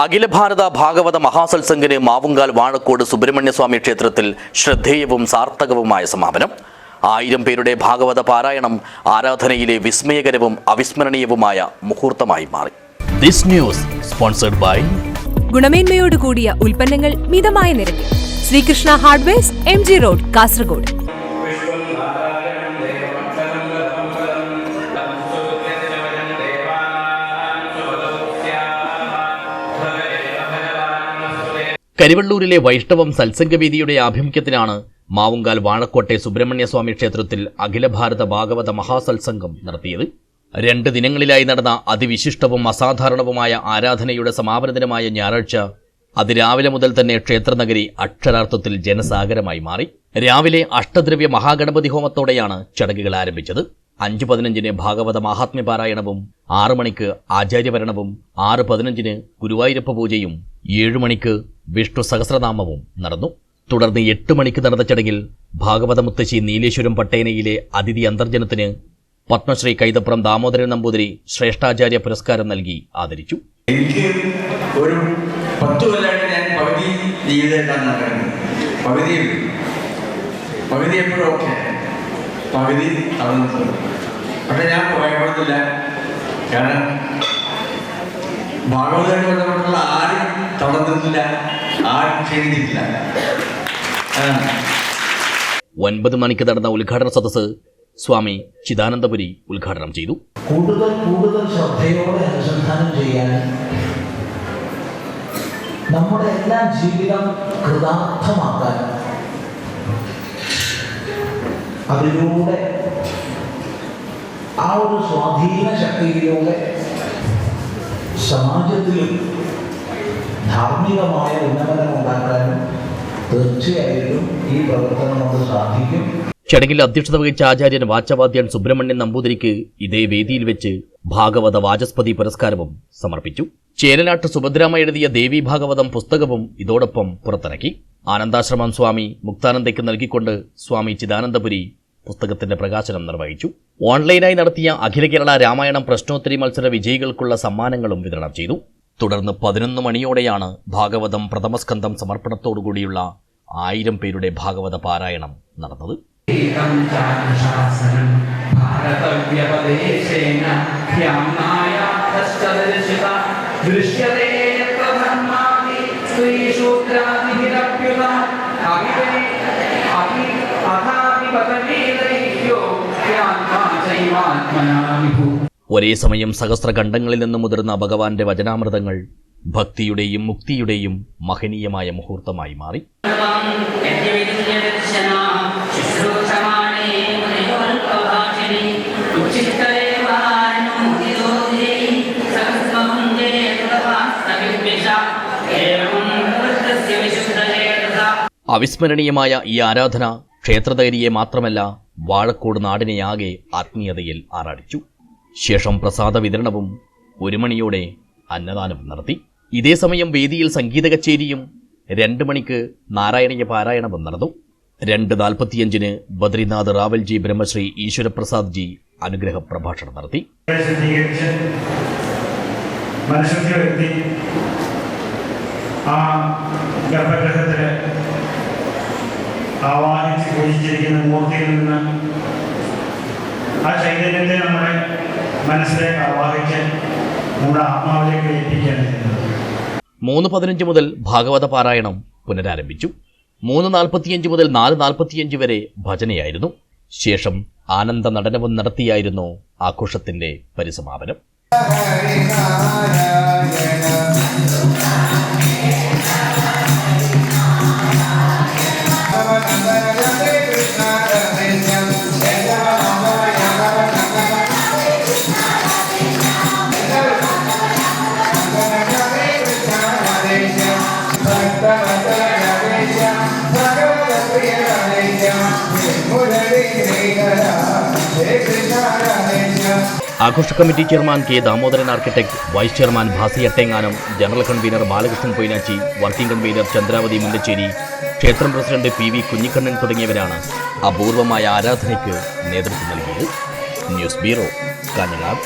അഖില ഭാരത ഭാഗവത മഹാസത്സംഗിന് മാവുങ്കാൽ വാഴക്കോട് സുബ്രഹ്മണ്യസ്വാമി ക്ഷേത്രത്തിൽ ശ്രദ്ധേയവും സാർത്ഥകവുമായ സമാപനം. ആയിരം പേരുടെ ഭാഗവത പാരായണം ആരാധനയിലെ വിസ്മയകരവും അവിസ്മരണീയവുമായ മുഹൂർത്തമായി മാറി. ദിസ് ന്യൂസ് സ്പോൺസർഡ് ബൈ ഗുണമേന്മയോട് കൂടിയ ഉൽപ്പന്നങ്ങൾ മിതമായ നിരക്കിൽ. Srikrishna hardwares M G road Kasaragod. കരിവള്ളൂരിലെ Vaishnavam സത്സംഗവേദിയുടെ ആഭിമുഖ്യത്തിലാണ് മാവുങ്കാൽ വാഴക്കോട്ടെ സുബ്രഹ്മണ്യസ്വാമി ക്ഷേത്രത്തിൽ അഖില ഭാരത ഭാഗവത മഹാസത്സംഗം നടത്തിയത്. രണ്ട് ദിനങ്ങളിലായി നടന്ന അതിവിശിഷ്ടവും അസാധാരണവുമായ ആരാധനയുടെ സമാപന ദിനമായ ഞായറാഴ്ച അതിരാവിലെ മുതൽ തന്നെ ക്ഷേത്രനഗരി അക്ഷരാർത്ഥത്തിൽ ജനസാഗരമായി മാറി. രാവിലെ അഷ്ടദ്രവ്യ മഹാഗണപതി ഹോമത്തോടെയാണ് ചടങ്ങുകൾ ആരംഭിച്ചത്. അഞ്ച് പതിനഞ്ചിന് ഭാഗവത മഹാത്മ്യ പാരായണവും ആറു മണിക്ക് ആചാര്യഭരണവും ആറ് പതിനഞ്ചിന് ഗുരുവായൂരപ്പ പൂജയും ഏഴു മണിക്ക് വിഷ്ണു സഹസ്രനാമവും നടന്നു. തുടർന്ന് എട്ട് മണിക്ക് നടന്ന ചടങ്ങിൽ ഭാഗവത മുത്തശ്ശി നീലേശ്വരം പട്ടേനയിലെ അതിഥി അന്തർജനത്തിന് പത്മശ്രീ കൈതപ്രം ദാമോദരൻ നമ്പൂതിരി ശ്രേഷ്ഠാചാര്യ പുരസ്കാരം നൽകി ആദരിച്ചു. എനിക്ക് ഒരു പത്ത് കൊല്ലമായിട്ട് ഞാൻ പകുതി എപ്പോഴും ഓക്കെ പകുതി തളർന്നത് പക്ഷെ ഞാൻ ഭയപ്പെടുന്നില്ല. കാരണം ഭാഗവതമായിട്ട് ബന്ധപ്പെട്ടുള്ള ആരും തളർന്നിട്ടില്ല ആരും ക്ഷണിച്ചിട്ടില്ല ഒൻപത് മണിക്ക് നടന്ന ഉദ്ഘാടന സദസ്സ് സ്വാമി ചിദാനന്ദപുരി ഉദ്ഘാടനം ചെയ്തു. കൂടുതൽ കൂടുതൽ ശ്രദ്ധയോടെ അനുസന്ധാനം ചെയ്യാൻ നമ്മുടെ എല്ലാ ജീവിതം കൃതാർത്ഥമാക്കാൻ അതിലൂടെ ആ ഒരു സ്വാധീന ശക്തിയിലൂടെ സമാജത്തിലും ധാർമ്മികമായ ഉന്നമനം ഉണ്ടാക്കാനും തീർച്ചയായിട്ടും ഈ പ്രവർത്തനം കൊണ്ട് സാധിക്കും. ചടങ്ങിൽ അധ്യക്ഷത വഹിച്ച ആചാര്യൻ വാച്ചവാദ്യൻ സുബ്രഹ്മണ്യൻ നമ്പൂതിരിക്ക് ഇതേ വേദിയിൽ വെച്ച് ഭാഗവത വാചസ്പതി പുരസ്കാരവും സമർപ്പിച്ചു. ചേരനാട്ട് സുഭദ്രാമ എഴുതിയ ദേവി ഭാഗവതം പുസ്തകവും ഇതോടൊപ്പം പുറത്തിറക്കി. ആനന്ദാശ്രമം സ്വാമി മുക്താനന്ദയ്ക്ക് നൽകിക്കൊണ്ട് സ്വാമി ചിദാനന്ദപുരി പുസ്തകത്തിന്റെ പ്രകാശനം നിർവഹിച്ചു. ഓൺലൈനായി നടത്തിയ അഖില കേരള രാമായണം പ്രശ്നോത്തരി മത്സര വിജയികൾക്കുള്ള സമ്മാനങ്ങളും വിതരണം ചെയ്തു. തുടർന്ന് പതിനൊന്ന് മണിയോടെയാണ് ഭാഗവതം പ്രഥമസ്കന്ധം സമർപ്പണത്തോടുകൂടിയുള്ള ആയിരം പേരുടെ ഭാഗവത പാരായണം നടന്നത്. ഏകം ചാനുശാസനം ഭാരതവ്യപദേശേന ധ്യാനായാധശ്ചദർശിത ദൃശ്യത്തെ യത്ര ധർമാദി സ്ത്രീശൂദ്രാദിഭിരപ്യുത അവിവേ അഭി അഥാഭിപതനേതൈഹ്യോ ധ്യാത്മാ ചൈവാത്മനാ വിഭു ഒരേ സമയം സഹസ്രഖണ്ഡങ്ങളിൽ നിന്ന് മുതിർന്ന ഭഗവാന്റെ വചനാമൃതങ്ങൾ ഭക്തിയുടെയും മുക്തിയുടെയും മഹനീയമായ മുഹൂർത്തമായി മാറി. അവിസ്മരണീയമായ ഈ ആരാധന ക്ഷേത്രതൈരിയെ മാത്രമല്ല വാഴക്കോട് നാടിനെയാകെ ആത്മീയതയിൽ ആറാടിച്ചു. ശേഷം പ്രസാദ വിതരണവും ഒരു മണിയോടെ അന്നദാനവും നടത്തി. ഇതേ സമയം വേദിയിൽ സംഗീത കച്ചേരിയും രണ്ട് മണിക്ക് നാരായണീയ പാരായണവും നടന്നു. രണ്ട് നാൽപ്പത്തിയഞ്ചിന് ബദ്രിനാഥ് റാവൽജി ബ്രഹ്മശ്രീ ഈശ്വരപ്രസാദ് ജി അനുഗ്രഹ പ്രഭാഷണം നടത്തി ആ ഗർഭഗ്രഹത്തിൽ ആവാഹിച്ച് പൂജിച്ചിരിക്കുന്ന മൂർത്തിയിൽ നിന്ന് ആ ചൈതന്യത്തെ നമ്മുടെ മനസ്സിലേക്ക് ആവാഹിച്ച് നമ്മുടെ ആത്മാവിലേക്ക് എത്തിക്കാൻ മൂന്ന് പതിനഞ്ച് മുതൽ ഭാഗവത പാരായണം പുനരാരംഭിച്ചു. മൂന്ന് നാൽപ്പത്തിയഞ്ച് മുതൽ നാല് നാൽപ്പത്തിയഞ്ച് വരെ ഭജനയായിരുന്നു. ശേഷം ആനന്ദ നടനവും നടത്തിയായിരുന്നു ആഘോഷത്തിന്റെ പരിസമാപനം. ആഘോഷ committee chairman K Damodaran architect vice chairman Bhasi Ettenganam general convener Balakrishnan Poinachi working convener Chandravathi Mullassery ക്ഷേത്രം പ്രസിഡന്റ് പി വി കുഞ്ഞിക്കണ്ണൻ തുടങ്ങിയവരാണ് അപൂർവമായ ആരാധനയ്ക്ക് നേതൃത്വം നൽകിയത്. News bureau Kanhangad.